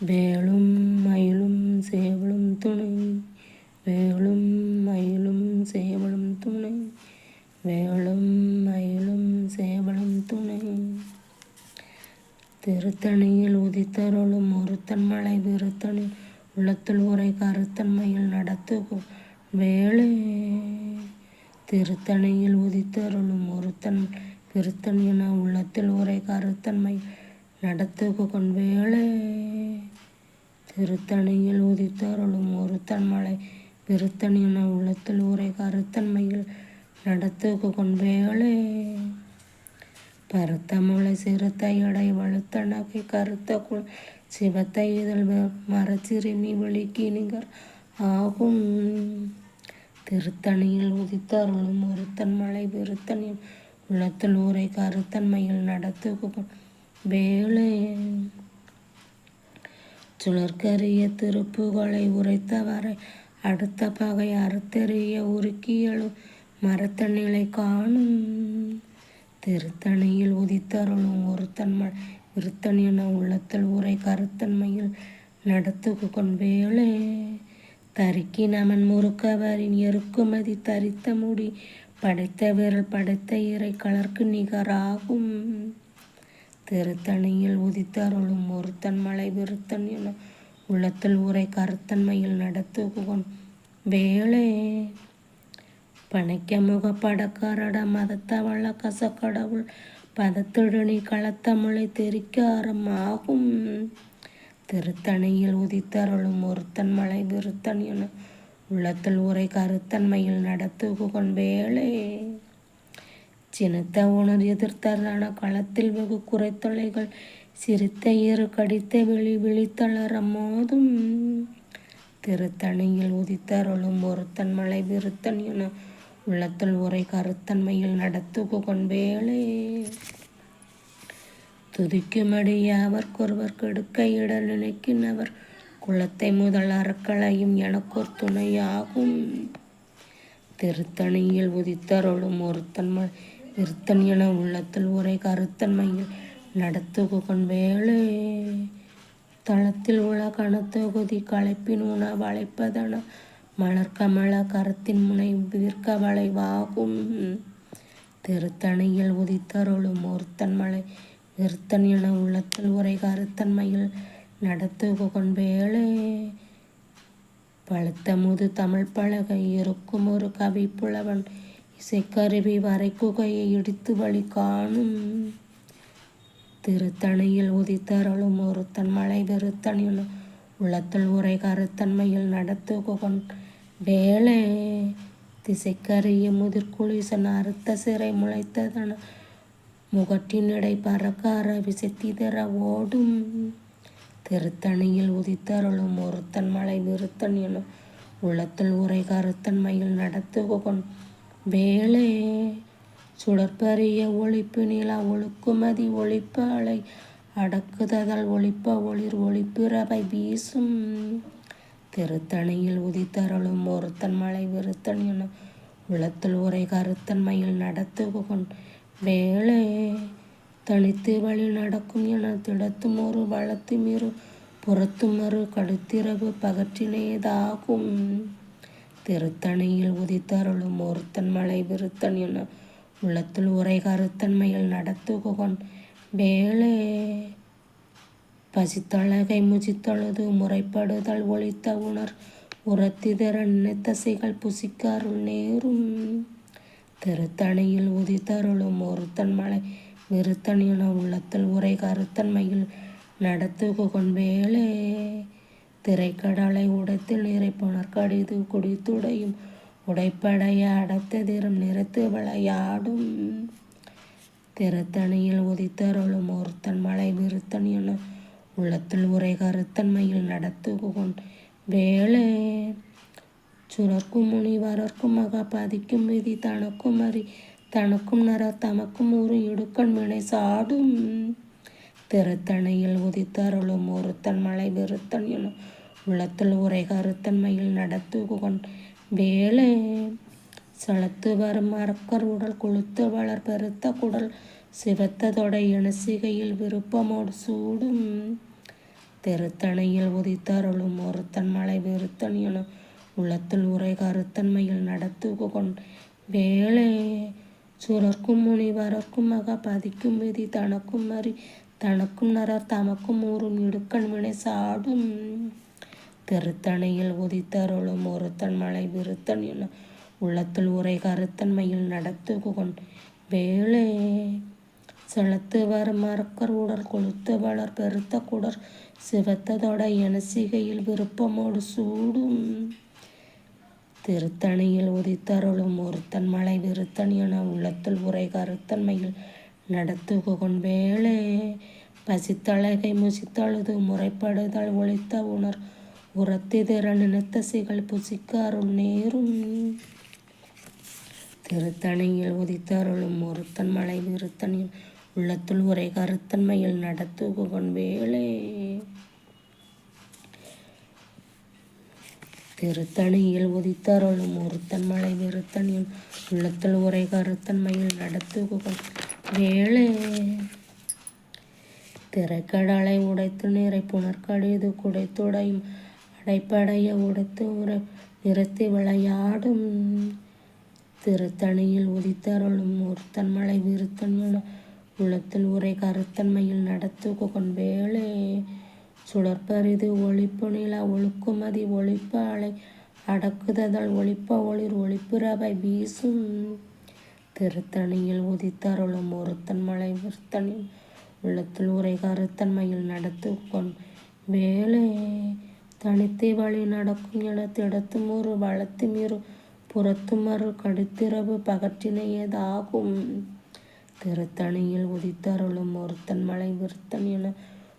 வேலும் மயிலும் சேவலும் துணை. வேலும் மயிலும் சேவலும் துணை. வேலும் மயிலும் சேவலும் துணை. திருத்தணியில் உதித்தருளும் ஒருத்தன் மலை விருத்தனில் உள்ளத்துள் உரை கருத்தன்மையில் நடத்துகும் வேளே திருத்தணியில் உதித்தருளும் ஒருத்தன் விருத்தன் என உள்ளத்தில் உரை கருத்தன்மை நடத்துகு வேளே திருத்தணியில் உதித்தருளும் ஒருத்தன் மலை விருத்தன் என உள்ளத்தில் உரை கருத்தன்மையில் நடத்துகு கொண்டேளே பருத்த முளை சிறுத்த எடை வழுத்த நகை கருத்த குள் சிவத்த இதழ் மரச்சிறுமி விழிக்கு நிகர் ஆகும். திருத்தணியில் உதித்தருளும் ஒருத்தன் மலை விருத்தன் உள்ளத்தில் ஊரை கருத்தன்மையில் நடத்துகும் வேளே சுழற்கரிய திருப்புகளை உரைத்தவரை அடுத்த பகை அறுத்தெறிய உருக்கியலும் மரத்த நிலை காணும். திருத்தணியில் உதித்தருளும் ஒருத்தன்மை விருத்தன் என உள்ளத்தில் உரை கருத்தன்மையில் நடத்துகு கொண்பேளே தரிக்கி நமன் முறுக்கவரின் எருக்குமதி தரித்த முடி படைத்த விரல் படைத்த இறை கலர்க்கு நிகராகும். திருத்தணியில் உதித்தருளும் ஒருத்தன் மலை விருத்தன் என உள்ளத்தில் ஊரை கருத்தன்மையில் நடத்துகுகொன் வேளே பனைக்க முகப்படக்காரட மதத்தவள கசக்கடவுள் பதத்திடனி களத்தமிழை தெரிக்காரம் ஆகும் திருத்தணியில் உதித்தருளும் ஒருத்தன் மலை விருத்தன் என உள்ளத்தில் உரை கருத்தன்மையில் நடத்துகுகொன் வேளே சினத்த உணர் எதிர்த்தரான களத்தில் வெகு குறைத்தொலைகள் சிரித்த ஏறு கடித்த விழி விழித்தளர மோதும் திருத்தணியில் உதித்தருளும் ஒருத்தன் மலை விருத்தன் என உள்ளத்தில் உரை கருத்தன்மையில் நடத்துகு கொண்பேளே துதிக்குமடி யாவர்க்கொருவர் கெடுக்க இட நினைக்கின்றவர் குளத்தை முதல் அறக்களையும் எனக்கொரு துணையாகும். திருத்தணியில் உதித்தருளும் ஒருத்தன் மலை விருத்தன் என உள்ளத்தில் ஒரே கருத்தன்மையில் நடத்துகு கொண்பேளே தளத்தில் உள்ள கணத்தொகுதி களைப்பின் உணவு அழைப்பதன மலர்கமல கரத்தின் முனை விற்க வளைவாகும். திருத்தணியில் உதித்தருளும் ஒருத்தன் மலை விருத்தன் என உள்ளத்தில் உரை கருத்தன்மையில் நடத்துகு கொண்பேளே பழுத்த முது தமிழ் பலகை இருக்கும் ஒரு கவி புலவன் இசைக்கருவி வரைக்குகையை இடித்து வழி காணும். திருத்தணியில் உதித்தருளும் ஒருத்தன் மலை வெறுத்தன் உள்ளத்தில் உரை கருத்தன்மையில் நடத்து குகன். வேளே திசைக்கரிய முதிர்குளிசன் அறுத்த சிறை முளைத்ததன முகட்டினிடை பறக்கார விசைத்திதற ஓடும். திருத்தணியில் உதித்தருளும் ஒருத்தன் மலை விருத்தன் எனும் உள்ளத்தில் உரை கருத்தன்மையில் நடத்துகொன் வேளே சுடற்பரிய ஒழிப்பு நிலா ஒழுக்குமதி ஒழிப்பு அலை அடக்குதல் ஒழிப்ப ஒளிர் ஒளிப்பிறவை வீசும். திருத்தணியில் உதித்தருளும் ஒருத்தன் மலை விருத்தன் என உளத்தில் உரை கருத்தன்மையில் நடத்துகுகொன் வேளே தனித்து வழி நடக்கும் என திடத்தும் ஒரு வளத்தும் இரு புறத்தும் கடுத்திரவு பகற்றினேதாகும். திருத்தணியில் உதித்தருளும் ஒருத்தன் மலை விருத்தன் என உள்ளத்தில் உரை கருத்தன்மையில் நடத்துகுகொன் வேளே பசித்தழகை முஜித்தழுது முறைப்படுதல் ஒழித்த உணர் உரத்திதர நினைத்தசைகள் புசிக்காருள் நேரும். திருத்தணியில் உதித்தருளும் ஒருத்தன் மலை விருத்தன் என உள்ளத்தில் உரை கருத்தன்மையில் நடத்துகு வேளே திரைக்கடலை உடைத்தில் இறைப்பனர் கடிது குடித்துடையும். உடைப்படைய அடத்ததிரம் நிறுத்து விளையாடும். திருத்தணியில் உதித்தருளும் ஒருத்தன் மலை விருத்தன் என உள்ளத்தில் உரை கருத்தன்மையில் நடத்துகொண் வேளே சுரக்கும் முனிவரர்க்கும் மகா பதிக்கும் விதி தனக்கும் அறி தனக்கும் நர தமக்கும் ஒரு இடுக்கண் வினை சாடும். திருத்தணையில் உதித்தருளும் ஒருத்தன் மலை விருத்தன் எனும் உள்ளத்தில் உரை கருத்தன்மையில் நடத்துகுகொன் வேளே செலுத்து வரும் மரக்கர் உடல் கொளுத்து வளர் பெருத்த குடல் சிவத்ததொடை இனசிகையில் விருப்பமோடு சூடும். தெருத்தணையில் உதித்தருளும் ஒருத்தன் மலை வெறுத்தன் என உள்ளத்தில் உரை கருத்தன்மையில் நடத்துகு கொண் வேளே முனி வரக்கும் மக பதிக்கும் விதி தனக்கும் மறி தனக்கும் நரர் தமக்கும் ஊறும் இடுக்கண் வினை சாடும். திருத்தணியில் உதித்தருளும் ஒருத்தன் மலை விருத்தன் என உள்ளத்தில் உரை கருத்தன்மையில் நடத்துகு கொண் வேளே செலுத்துவர் மறக்கர் உடல் கொளுத்து வளர் பெருத்த குடர் சிவத்ததோட என சிகையில் விருப்பமோடு சூடும். திருத்தணியில் உதித்தருளும் ஒருத்தன் மலை விருத்தன் என உள்ளத்தில் உரை கருத்தன்மையில் நடத்துகுகொன் வேளே பசித்தழகை முசித்தழுது முறைப்படுதல் ஒழித்த உணர் உரத்திதிர நினைத்த சிகள் புசிக்க அருள் நேரும். திருத்தணியில் உதித்தருளும் ஒருத்தன் மலை விருத்தன் உள்ளத்துள் உரை கருத்தன்மையில் நடத்துகுகன் வேளே. திருத்தணியில் உதித்தருளும் ஒருத்தன் மலை விருத்தனின் உள்ளத்தில் உரை கருத்தன்மையில் நடத்துகுகொன் வேளே. திரைக்கடலை உடைத்து நிறை புனர்கடிது குடைத்துடையும் அடைப்படைய உடைத்து உரை நிறுத்தி விளையாடும். திருத்தணியில் உதித்தருளும் ஒருத்தன்மலை விருத்தன்மன விருத்தன் உள்ளத்தில் உரை கருத்தன்மையில் நடத்துகுகொன் வேளே சுடற்பரிது ஒழிப்பு நில ஒழுக்குமதி ஒழிப்பு அலை அடக்குதல் ஒழிப்ப ஒளிர் ஒளிப்புறவை வீசும். திருத்தணியில் உதித்தருளும் ஒருத்தன் மலை விருத்தனில் உள்ளத்தில் உரை கருத்தன்மையில் நடத்துகொன் வேளே தனித்தை வழி நடக்கும் என திடத்தும் ஒரு வளத்தும் இரு புறத்துமறு கடுத்திரவு பகற்றினையதாகும் திருத்தணியில் உதித்தருளும் ஒருத்தன் மலை விருத்தன் என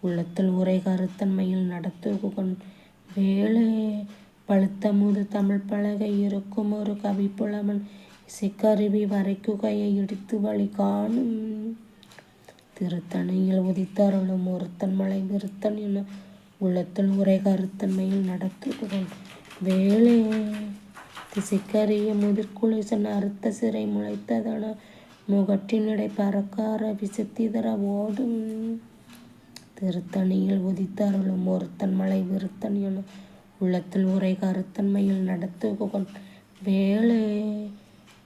உள்ளத்தில் உரை கருத்தன்மையில் நடத்துகுகொன். வேளே பழுத்தமுது தமிழ் பலகை இருக்கும் ஒரு கவிப்புலவன் இசைக்கருவி வரைக்குகையை இடித்து வழி காணும். திருத்தணியில் உதித்தருளும் ஒருத்தன் மலை விருத்தன் என உள்ளத்தில் உரை கருத்தன்மையில் நடத்துகுகொன் வேளே திசைக்கரிய முதிர்குலேசன் அறுத்த சிறை முளைத்ததன முகட்டினிடை பறக்கார விசித்திதர ஓடும். திருத்தணியில் உதித்தருளும் ஒருத்தன் மலை விருத்தன் என உள்ளத்தில் உரை கருத்தன்மையில் நடத்துகொன் வேலை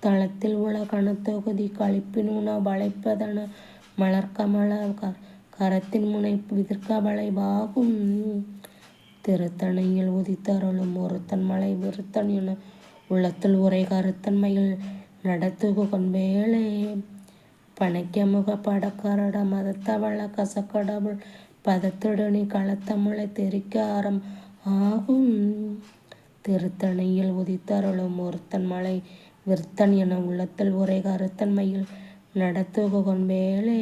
தளத்தில் உள்ள கணத்தொகுதி கழிப்பினுண வளைப்பதன மலர்கமல கரத்தின் முனைப்பு விதிர்க்க வளைவாகும் திருத்தணியில் உதித்தருளும் ஒருத்தன் மலை விருத்தன் என உள்ளத்தில் உரை கருத்தன்மையில் நடத்துகுகொன் வேளே பனைக்கமுக படக்கரட மதத்தவள கசக்கடவுள் பதத்திடனி களத்தமிழை தெரிக்க ஆரம் ஆகும். திருத்தணையில் உதித்தருளும் ஒருத்தன் மலை விருத்தன் என உள்ளத்தில் உரை கருத்தன்மையில் நடத்துகுகொன் வேளே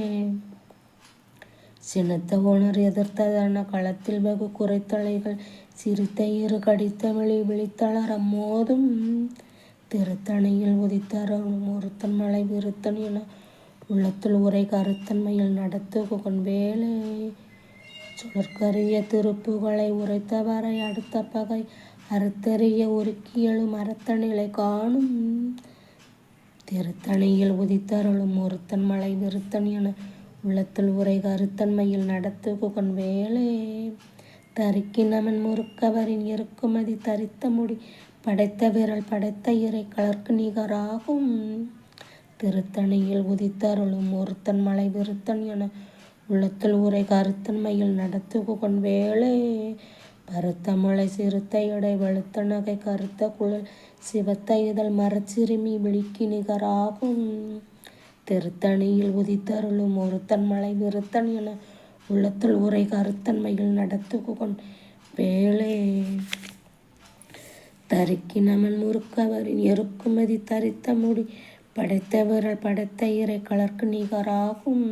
சினத்த உணர் எதிர்த்ததான களத்தில் வெகு குறைத்தலைகள் சிரித்த இரு கடித்த வழி விழித்தளரம் மோதும் திருத்தணியில் உதித்தருளும் ஒருத்தன் மலை விருத்தன் என உள்ளத்தில் உரை கருத்தன்மையில் நடத்துகுகன் வேலை சுழற்கரிய திருப்புகளை உரைத்தவரை அடுத்த பகை அறுத்தறிய உருக்கியலும் அறுத்த நிலை காணும். திருத்தணியில் உதித்தருளும் ஒருத்தன் மலை விருத்தன் என உள்ளத்தில் உரை கருத்தன்மையில் நடத்துகுகன் வேலே தரிக்கினவன் முறுக்கவரின் இருக்குமதி தரித்த முடி படைத்த விரல் படைத்த இறை கலர்க்கு நிகராகும். திருத்தணியில் உதித்தருளும் ஒருத்தன் மலை விருத்தன் என உள்ளத்தில் உரை கருத்தன்மையில் நடத்துகுகொன் வேளே பருத்த முளை சிறுத்த இடை வெளுத்த நகை கருத்த குழல் சிவத்த இதழ் மரச்சிறுமி விழிக்கு நிகராகும். திருத்தணியில் உதித்தருளும் ஒருத்தன் மலை விருத்தன் என உள்ளத்தில் உரை கருத்தன்மையில் நடத்துகுகொன் வேளே தருக்கினமன் முறுக்கவரின் எருக்குமதி தரித்த முடி படைத்த விரல் படைத்த இறை கலர்க்கு நிகராகும்.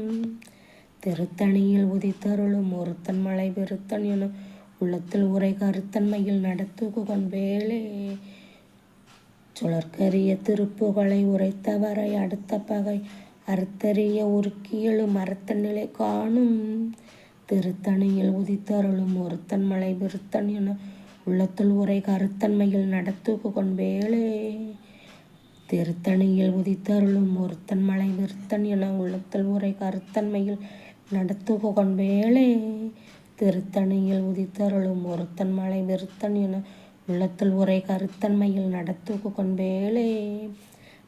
திருத்தணியில் உதித்தருளும் ஒருத்தன் மலை விருத்தன் என உள்ளத்தில் உரை கருத்தன்மையில் நடத்துகுகன் வேளே சுழற்கரிய திருப்புகளை உரைத்தவரை அடுத்த பகை அறுத்தறிய உருக்கியலும் மரத்த நிலை காணும். திருத்தணியில் உதித்தருளும் ஒருத்தன் மலை விருத்தன் என உள்ளத்துள் உரை கருத்தன்மையில் நடத்துகுகன் வேளே திருத்தணியில் உதித்தருளும் ஒருத்தன் மலை விருத்தன் என உள்ளத்துள் உரை கருத்தன்மையில் நடத்துகொன் வேளே திருத்தணியில் உதித்தருளும் ஒருத்தன் மலை விருத்தன் என உள்ளத்துள் உரை கருத்தன்மையில் நடத்துகு கொண்பேலே.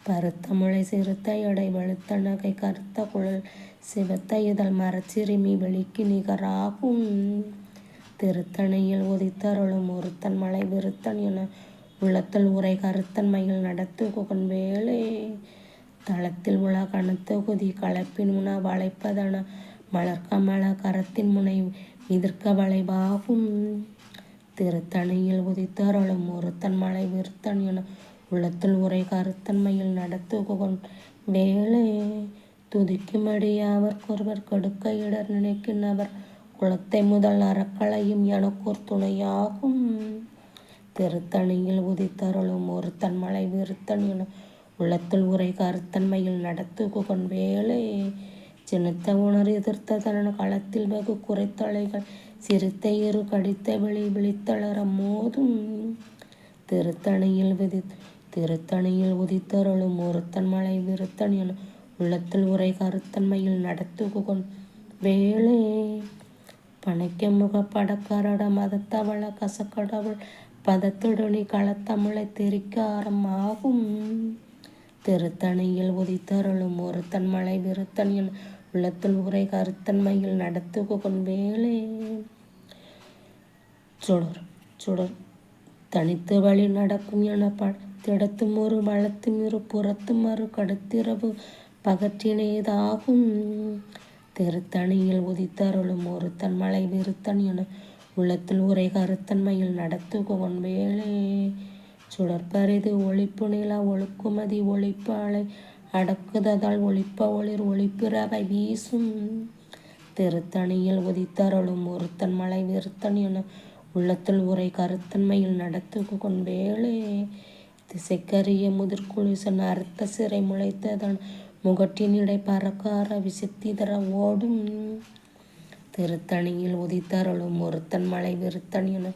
பருத்த முளை சிறுத்த எடை வெளுத்த நகை கருத்த குழல் சிவத்த இதழ் மரச்சிறுமி வெளிக்கு நிகராகும் திருத்தணையில் உதித்தருளும் ஒருத்தன் மலை விருத்தன் என உள்ளத்தில் உரை கருத்தன்மையில் குகன் வேலே. தளத்தில் உலா கணத்தொகுதி கலப்பின் உண வளைப்பதன மலர்கமல கரத்தின் முனை மிதிர்க்க வளைவாகும் திருத்தணியில் உதித்தருளும் ஒருத்தன் மலை விருத்தன் என உள்ளத்தில் உரை கருத்தன்மையில் நடத்துகொன் வேலை துதிக்குமடி அவர்க்கொருவர் கடுக்க இடர் நினைக்கின்றவர். குளத்தை முதல் அறக்களையும் எனக்கோர் துணையாகும். திருத்தணியில் உதித்தருளும் ஒருத்தன் மலை விருத்தன் என உள்ளத்தில் உரை கருத்தன்மையில் நடத்துகொன் வேலை சின்னத்த உணர் எதிர்த்த தன களத்தில் வெகு குறைத்தலைகள். சிறுத்த இரு கடித்த வெளி விழித்தளர மோதும். திருத்தணியில் விதி திருத்தணியில் உதித்தருளும் ஒருத்தன் மலை விருத்தன் என உள்ளத்தில் உரை கருத்தன்மையில் நடத்துகுகொன் வேளே பனைக்க முக படக்கரட மதத்தவள கசக்கடவுள் பதத்துடனி களத்தமிழை தெரிக்காரம் ஆகும் திருத்தணியில் உதித்தருளும் ஒருத்தன் மலை விருத்தன் என உள்ளத்தில் உரை கருத்தன்மையில் நடத்துகுகொன் வேளே சுடர் சுடர். தனித்து வழி நடக்கும் என படத்திடத்தும் ஒரு வளத்தும் இரு புறத்தும் மறு கடுத்திரவு பகற்றினேதாகும். திருத்தணியில் உதித்தருளும் ஒருத்தன் மலை விருத்தன் என உள்ளத்தில் உரை கருத்தன்மையில் நடத்துகுவன் வேலே சுடற்பரிது ஒழிப்பு நில ஒழுக்குமதி ஒழிப்பு அலை அடக்குததால் ஒழிப்ப ஒளிர் ஒளிப்பிறவை வீசும். திருத்தணியில் உதித்தருளும் ஒருத்தன் மலை விருத்தன் என உள்ளத்தில் உரை கருத்தன்மையில் நடத்துகு கொண்டேளே திசைக்கரிய முதிர்குழிசன் அறுத்த சிறை முளைத்ததன் முகட்டினிடை பறக்கார விசித்திதர ஓடும். திருத்தணியில் உதித்தருளும் ஒருத்தன் மலை விருத்தன் என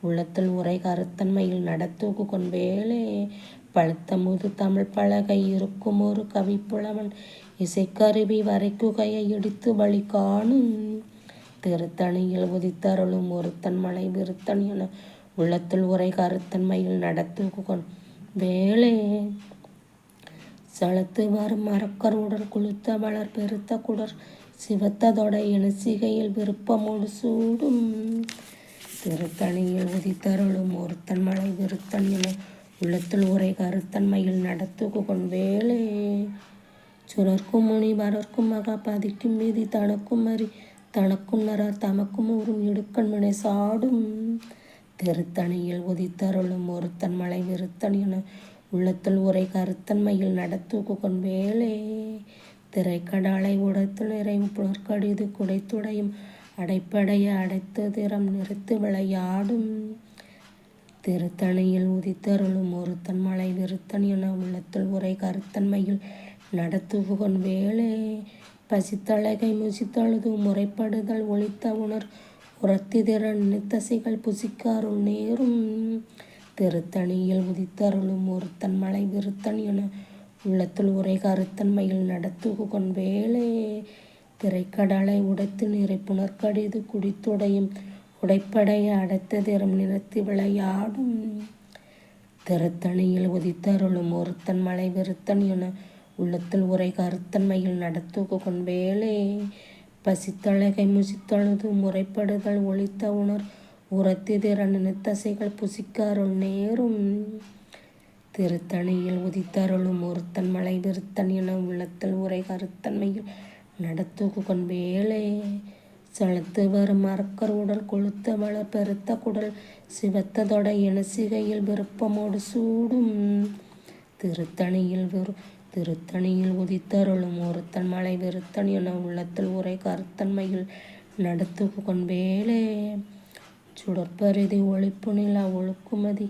உள்ளத்தில் உரை கருத்தன்மையில் நடத்துகு கொண்டேளே பழுத்த முது தமிழ் பலகை இருக்கும் ஒரு கவிப்புலவன் இசைக்கருவி வரைக்குகையை இடித்து வழி காணும். திருத்தணியில் உதித்தருளும் ஒருத்தன் மலை விருத்தன் என உள்ளத்தில் உரை கருத்தன்மையில் நடத்துகுகொன் கொண் சளத்து வரும் மரக்கருடர் குளுத்த வளர் பெருத்த குடர் சிவத்ததொட இனசிகையில் விருப்பமோடு சூடும். திருத்தணியில் உதித்தருளும் ஒருத்தன் மலை விருத்தன் என உள்ளத்தில் உரை கருத்தன்மையில் நடத்துகுகொன் வேளே சுரர்க்கும் முனி வரர்க்கும் மகா பதிக்கும் மீதி தனக்கும் அறி தனக்கும் நரார் தமக்கும் ஊரும் இடுக்கண்மனை சாடும். திருத்தணியில் உதித்தருளும் ஒருத்தன் மலை விருத்தன் என உள்ளத்தில் உரை கருத்தன்மையில் நடத்துகுகொன் வேலே திரைக்கடாலை உடைத்து நிறைவு புலற்கடிது குடைத்துடையும் அடைப்படைய அடைத்து திறம் நிறுத்து விளையாடும். திருத்தணியில் உதித்தருளும் ஒருத்தன் மலை விருத்தன் என உள்ளத்தில் உரை கருத்தன்மையில் நடத்துகுகொன் வேலே பசித்தழகை முசித்தழுது முறைப்படுதல் ஒழித்த உணர் உரத்திதிரன் நித்தசைகள் புசிக்காருள் நேரும். திருத்தணியில் உதித்தருளும் ஒருத்தன் மலை விருத்தன் என உள்ளத்தில் உரை கருத்தன்மையில் நடத்துகு கொண்வேளே திரைக்கடலை உடைத்து நிறை புனர்கடிது குடித்துடையும் உடைப்படைய அடைத்த திறம் நிறுத்தி விளையாடும். திருத்தணியில் உதித்தருளும் ஒருத்தன் மலை விருத்தன் என உள்ளத்தில் உரை கருத்தன்மையில் நடத்துகு கொண்பேலே. பசித்தழகை முசித்தழுது முறைப்படுதல் ஒழித்த உணர் உரத்திதிர நினைத்தசைகள் புசிக்காருள் நேரும். திருத்தணியில் உதித்தருளும் ஒருத்தன் மலை விருத்தன் என உள்ளத்தில் உரை கருத்தன்மையில் நடத்துகு வேலை செலுத்து வரும் மரக்கர் உடல் கொளுத்த வளர் பெருத்த குடல் சிவத்ததொட இனசிகையில் விருப்பமோடு சூடும். திருத்தணியில் வெறும் திருத்தணியில் உதித்தருளும் ஒருத்தன் மலை விருத்தன் என உள்ளத்தில் உரை கருத்தன்மையில் நடத்து கொண்பேலே சுடற்பரிதி ஒழிப்பு நிலா ஒழுக்குமதி.